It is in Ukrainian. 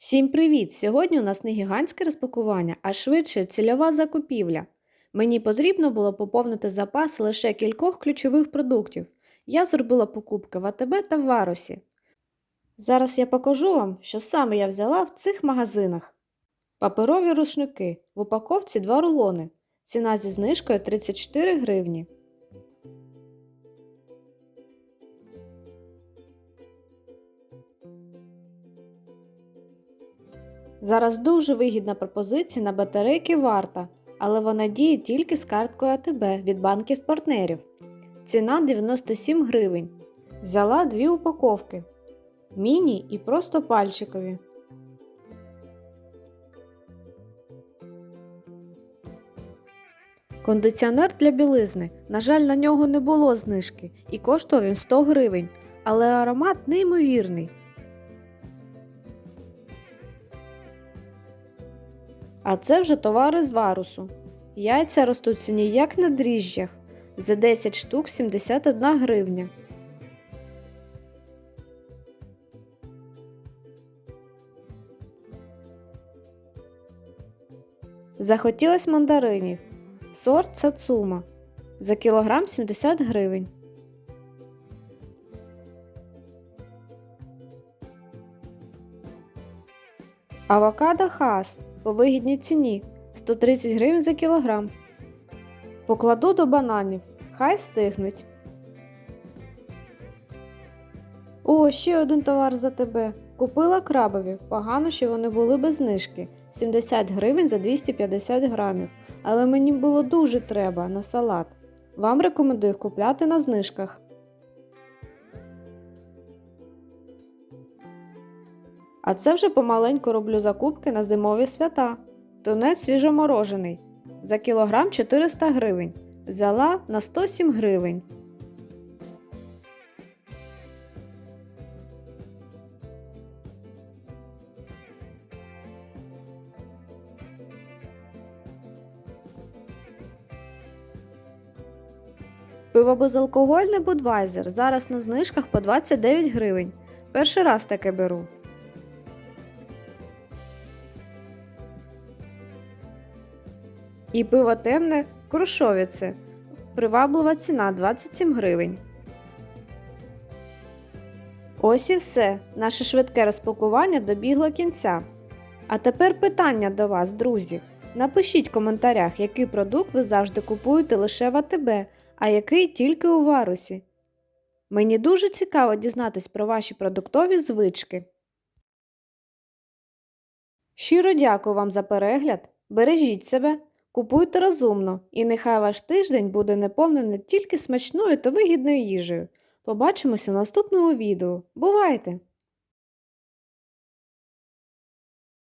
Всім привіт! Сьогодні у нас не гігантське розпакування, а швидше цільова закупівля. Мені потрібно було поповнити запас лише кількох ключових продуктів. Я зробила покупки в АТБ та в Варусі. Зараз я покажу вам, що саме я взяла в цих магазинах. Паперові рушники. В упаковці 2 рулони. Ціна зі знижкою 34 гривні. Зараз дуже вигідна пропозиція на батарейки варта, але вона діє тільки з карткою АТБ від банків партнерів. Ціна 97 гривень. Взяла дві упаковки. Міні і просто пальчикові. Кондиціонер для білизни. На жаль, на нього не було знижки і коштував він 100 гривень, але аромат неймовірний. А це вже товари з варусу. Яйця ростуть в ціні як на дріжджах. За 10 штук 71 гривня. Захотілось мандаринів. Сорт Сацума. За кілограм 70 гривень. Авокадо хас по вигідній ціні 130 гривень за кілограм. Покладу до бананів. Хай стигнуть. О, ще один товар за тебе. Купила крабові. Погано, що вони були без знижки. 70 гривень за 250 грамів. Але мені було дуже треба на салат. Вам рекомендую купляти на знижках. А це вже помаленьку роблю закупки на зимові свята. Тунець свіжоморожений. За кілограм 400 гривень. Взяла на 107 гривень. Пиво безалкогольне Будвайзер зараз на знижках по 29 гривень. Перший раз таке беру. І пиво темне Крушовіце. Приваблива ціна 27 гривень. Ось і все. Наше швидке розпакування добігло кінця. А тепер питання до вас, друзі. Напишіть в коментарях, який продукт ви завжди купуєте лише в АТБ, а який тільки у варусі. Мені дуже цікаво дізнатись про ваші продуктові звички. Щиро дякую вам за перегляд. Бережіть себе, купуйте розумно, і нехай ваш тиждень буде наповнений тільки смачною та вигідною їжею. Побачимося в наступному відео. Бувайте!